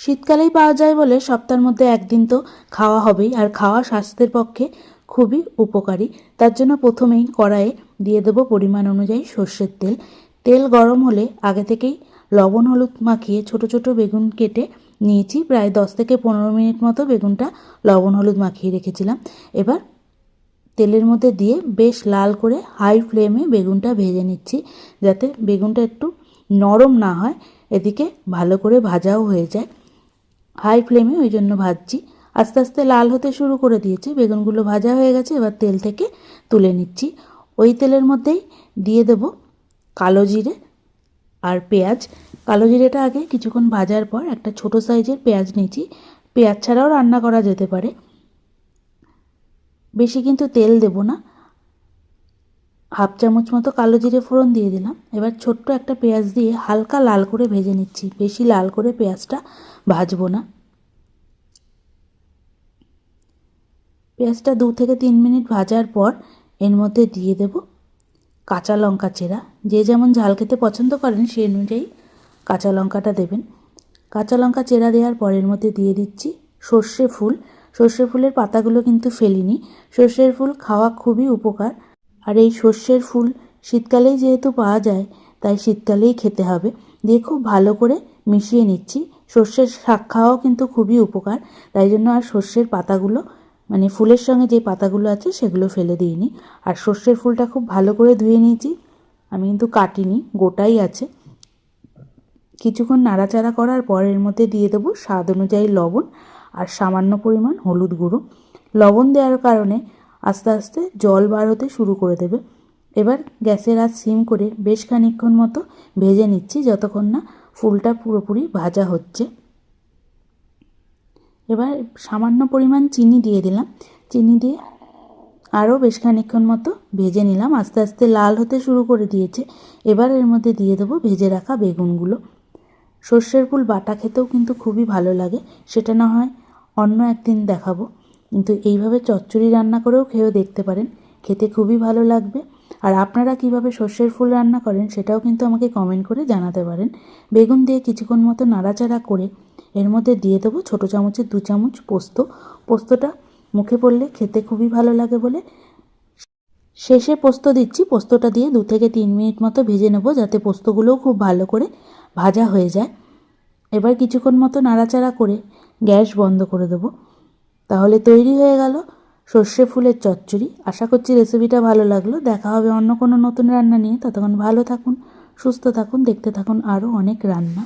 শীতকালেই পাওয়া যায় বলে সপ্তাহের মধ্যে একদিন তো খাওয়া হবেই, আর খাওয়া স্বাস্থ্যের পক্ষে খুবই উপকারী। তার জন্য প্রথমেই কড়াইয়ে দিয়ে দেবো পরিমাণ অনুযায়ী সর্ষের তেল। তেল গরম হলে আগে থেকেই লবণ, হলুদ মাখিয়ে ছোট ছোট বেগুন কেটে নিয়েছি। প্রায় দশ থেকে পনেরো মিনিট মতো বেগুনটা লবণ, হলুদ মাখিয়ে রেখেছিলাম। এবার তেলের মধ্যে দিয়ে বেশ লাল করে হাই ফ্লেমে বেগুনটা ভেজে নিচ্ছি, যাতে বেগুনটা একটু নরম না হয়। এদিকে ভালো করে ভাজাও হয়ে যায়। হাই ফ্লেমে ওই জন্য ভাজছি। আস্তে আস্তে লাল হতে শুরু করে দিয়েছে। বেগুনগুলো ভাজা হয়ে গেছে, এবার তেল থেকে তুলে নিচ্ছি। ওই তেলের মধ্যেই দিয়ে দেব কালো জিরে আর পেঁয়াজ। কালো জিরেটা আগে কিছুক্ষণ ভাজার পর একটা ছোট সাইজের পেঁয়াজ নিয়েছি। পেঁয়াজ ছাড়াও রান্না করা যেতে পারে। বেশি কিন্তু তেল দেব না। হাফ চামচ মতো কালো জিরে ফোড়ন দিয়ে দিলাম। এবার ছোট্ট একটা পেঁয়াজ দিয়ে হালকা লাল করে ভেজে নিচ্ছি। বেশি লাল করে পেঁয়াজটা ভাজবো না। পেঁয়াজটা দু থেকে তিন মিনিট ভাজার পর এর মধ্যে দিয়ে দেব কাঁচা লঙ্কা চেরা। যে যেমন ঝাল খেতে পছন্দ করেন সেই অনুযায়ী কাঁচা লঙ্কাটা দেবেন। কাঁচা লঙ্কা চেরা দেওয়ার পরের মধ্যে দিয়ে দিচ্ছি সর্ষে ফুল। সর্ষে ফুলের পাতাগুলো কিন্তু ফেলিনি। সর্ষের ফুল খাওয়া খুবই উপকার। আর এই সর্ষের ফুল শীতকালেই যেহেতু পাওয়া যায়, তাই শীতকালেই খেতে হবে। দিয়ে খুব ভালো করে মিশিয়ে নিচ্ছি। সর্ষের শাক খাওয়াও কিন্তু খুবই উপকার। তাই জন্য আর সর্ষের পাতাগুলো মানে ফুলের সঙ্গে যে পাতাগুলো আছে, সেগুলো ফেলে দিইনি। আর সর্ষের ফুলটা খুব ভালো করে ধুয়ে নিয়েছি। আমি কিন্তু কাটিনি, গোটাই আছে। কিছুক্ষণ নাড়াচাড়া করার পর এর মধ্যে দিয়ে দেবো স্বাদ অনুযায়ী লবণ আর সামান্য পরিমাণ হলুদ গুঁড়ো। লবণ দেওয়ার কারণে আস্তে আস্তে জল বার হতে শুরু করে দেবে। এবার গ্যাসের আজ সিম করে বেশ খানিকক্ষণ মতো ভেজে নিচ্ছি যতক্ষণ না ফুলটা পুরোপুরি ভাজা হচ্ছে। এবার সামান্য পরিমাণ চিনি দিয়ে দিলাম। চিনি দিয়ে আরও বেশ খানিকক্ষণ মতো ভেজে নিলাম। আস্তে আস্তে লাল হতে শুরু করে দিয়েছে। এবার এর মধ্যে দিয়ে দেবো ভেজে রাখা বেগুনগুলো। সর্ষের ফুল বাটা খেতেও কিন্তু খুবই ভালো লাগে। সেটা না হয় অন্য একদিন দেখাবো। কিন্তু এইভাবে চচ্চড়ি রান্না করেও খেয়েও দেখতে পারেন, খেতে খুবই ভালো লাগবে। আর আপনারা কীভাবে সর্ষের ফুল রান্না করেন সেটাও কিন্তু আমাকে কমেন্ট করে জানাতে পারেন। বেগুন দিয়ে কিছুক্ষণ মতো নাড়াচাড়া করে এর মধ্যে দিয়ে দেবো ছোটো চামচের দু চামচ পোস্ত। পোস্তটা মুখে পড়লে খেতে খুবই ভালো লাগে বলে। শেষে পোস্ত দিচ্ছি, পোস্তটা দিয়ে দু থেকে তিন মিনিট মতো ভেজে নেব যাতে পোস্তগুলোও খুব ভালো করে ভাজা হয়ে যায়। এবার কিছুক্ষণ মতো নাড়াচাড়া করে গ্যাস বন্ধ করে দেবো। তাহলে তৈরি হয়ে গেল সর্ষে ফুলের চচ্চড়ি। আশা করছি রেসিপিটা ভালো লাগল। দেখা হবে অন্য কোনো নতুন রান্না নিয়ে। ততক্ষণ ভালো থাকুন, সুস্থ থাকুন, দেখতে থাকুন আরও অনেক রান্না।